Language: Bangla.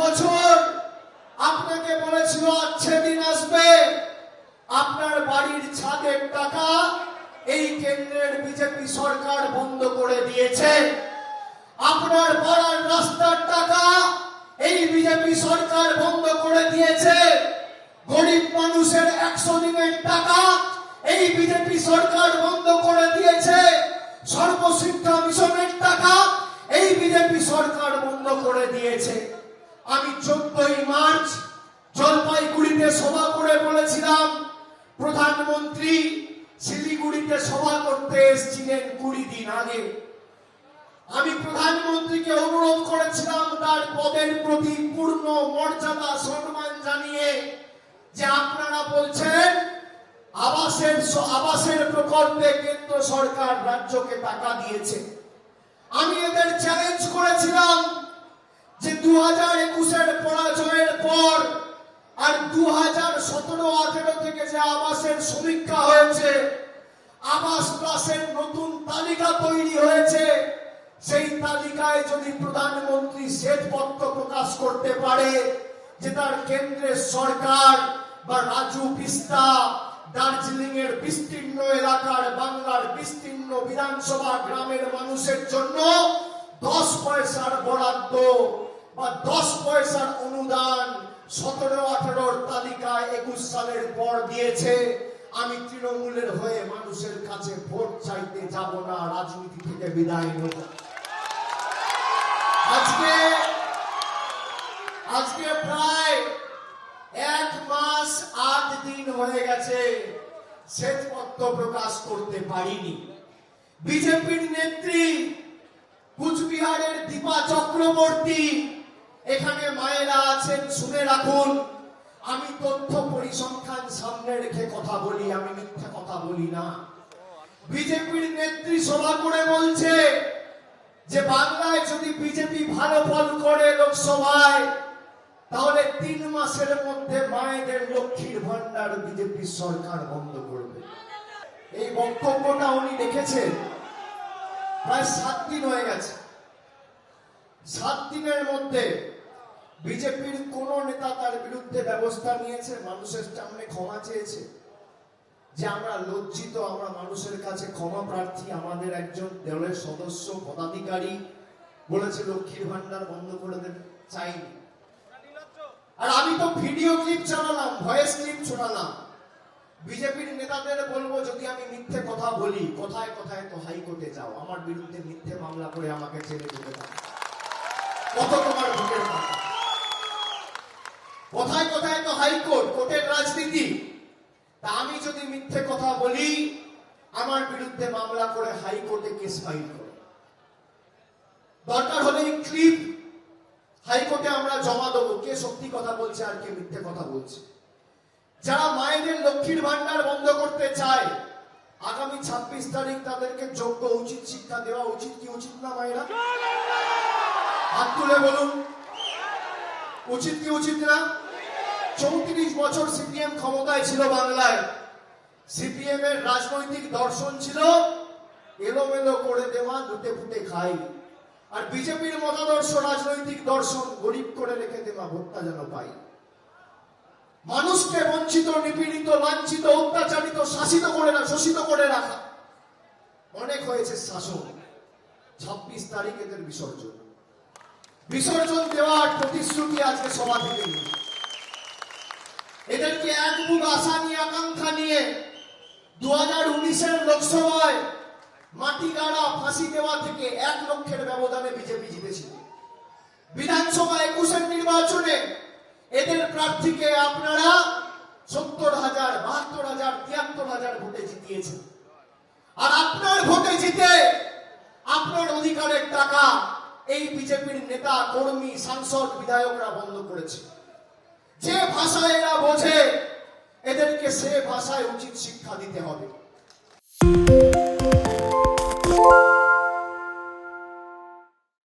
বছর আপনাকে বলেছিল আচ্ছে দিন আসবে। আপনার বাড়ির ছাদের টাকা এই কেন্দ্রের বিজেপি সরকার বন্ধ করে দিয়েছে। আপনার পাড়ার রাস্তার টাকা এই বিজেপি সরকার বন্ধ করে দিয়েছে। গরিব মানুষের একশো দিনের টাকা এই বিজেপি সরকার বন্ধ করে দিয়েছে। সর্বশিক্ষা মিশনের টাকা এই বিজেপি সরকার বন্ধ করে দিয়েছে। আমি চোদ্দই মার্চ জলপাইগুড়িতে সভা করে বলেছিলাম, প্রধানমন্ত্রী শিলিগুড়িতে সভা করতে এসেছিলেন কুড়ি দিন আগে। আমি প্রধানমন্ত্রীকে অনুরোধ করেছিলাম, তার পদের প্রতি পূর্ণ মর্যাদা সম্মান জানিয়ে যে আপনারা বলছেন, আবাসের আবাসের প্রকল্পে কেন্দ্র সরকার রাজ্যকে টাকা দিয়েছে। আমি এদের চ্যালেঞ্জ করেছিলাম যে দু হাজার একুশের পরাজয়ের পর আর দু হাজার সতেরো আঠেরো থেকে যে আবাসের সমীক্ষা হয়েছে আবাস প্লাসের নতুন তালিকা তৈরি হয়েছে, সেই তালিকায় যদি প্রধানমন্ত্রী শ্বেতপত্র প্রকাশ করতে পারে, যে তার কেন্দ্রের সরকার বা রাজু বিস্তা দার্জিলিং এর বিস্তীর্ণ এলাকার বাংলার বিস্তীর্ণ বিধানসভা গ্রামের মানুষের জন্য দশ পয়সার বরাদ্দ বা দশ পয়সার অনুদান সতেরো, আঠারোর তালিকায় একুশ সালের পর দিয়েছে। আমি তৃণমূলের হয়ে মানুষের কাছে ভোট চাইতে যাব না, রাজনীতি থেকে বিদায় নেব। আজকে আজকে প্রায় এক মাস আট দিন হয়ে গেছে শ্বেতপত্র প্রকাশ করতে পারিনি। বিজেপির নেত্রী কুচবিহারের দীপা চক্রবর্তী এখানে মায়েরা আছেন, শুনে রাখুন। আমি তথ্য পরিসংখ্যান সামনে রেখে কথা বলি, আমি মিথ্যা কথা বলি না। বিজেপির নেত্রী সভা করে বলছে যে, বাংলায় যদি বিজেপি ভালো ফল করে লোকসভায়, তাহলে তিন মাসের মধ্যে মায়েদের লক্ষ্মীর ভান্ডার বিজেপি সরকার বন্ধ করবে। এই বক্তব্যটা উনি রেখেছেন প্রায় সাত দিন হয়ে গেছে। সাত দিনের মধ্যে বিজেপির কোন নেতা তার বিরুদ্ধে ব্যবস্থা নিয়েছে, মানুষের সামনে ক্ষমা চেয়েছে? যে আমরা লজ্জিত, আমরা মানুষের কাছে ক্ষমা প্রার্থী, আমাদের একজন দলের সদস্য, পদাধিকারী বলেছে, লক্ষ্মীর ভান্ডার বন্ধ করে দেবে। চাইনি। আর আমি তো ভিডিও ক্লিপ চালালাম ভয়েস ক্লিপ শোনালাম বিজেপির নেতাদের বলব, যদি আমি মিথ্যে কথা বলি, কোথায় কোথায় তো হাইকোর্টে যাও। আমার বিরুদ্ধে মিথ্যে মামলা করে আমাকে জেলে দিতে দাও। কত তোমার ভোটের টাকা কোথায় কোথায় তো হাইকোর্ট, কোর্টের রাজনীতি। তা আমি যদি মিথ্যে কথা বলি, আমার বিরুদ্ধে মামলা করে হাইকোর্টে কেস ফাইল করে। দরকার হলে ক্লিপ, হাইকোর্টে আমরা জমা দেবো, কে সত্যি কথা বলছে আর কে মিথ্যে কথা বলছে। যারা মায়েদের লক্ষ্মীর ভান্ডার বন্ধ করতে চায়, আগামী ছাব্বিশ তারিখ তাদেরকে যোগ্য উচিত শিক্ষা দেওয়া উচিত কি উচিত না মায়েরা? হাত তুলে বলুন, উচিত কি উচিত না? চৌত্রিশ বছর সিপিএম ক্ষমতায় ছিল বাংলায়। সিপিএম এর রাজনৈতিক দর্শন ছিল এলোমেলো করে দেওয়া, লুটে ফুটে খাই। আর বিজেপির মতাদর্শ রাজনৈতিক দর্শন গরিব করে রেখে দেওয়া ভোটটা যেন পাই। মানুষকে বঞ্চিত, নিপীড়িত, লাঞ্ছিত, অত্যাচারিত, শাসিত করে না শোষিত করে রাখা। অনেক হয়েছে শাসন। ছাব্বিশ তারিখ এদের বিসর্জন। বিসর্জন দেওয়ার প্রতিশ্রুতি আজকে সভা থেকে নিই। এদেরকে এক বুক আশা নিয়ে, আকাঙ্ক্ষা নিয়ে দু হাজার উনিশের লোকসভায় মাটি গাড়া ফাঁসি দেওয়া থেকে এক লক্ষের ব্যবধানে বিজেপি জিতেছিল বিধানসভা একুশের নির্বাচনে এদের প্রার্থীকে আপনারা সত্তর হাজার, বাহাত্তর হাজার, তিয়াত্তর হাজার ভোটে জিতিয়েছেন। আর আপনার ভোটে জিতে আপনার অধিকারের টাকা এই বিজেপির নেতা, কর্মী, সাংসদ, বিধায়করা বন্ধ করেছে। যে ভাষায় এরা বোঝে এদেরকে সে ভাষায় উচিত শিক্ষা দিতে হবে।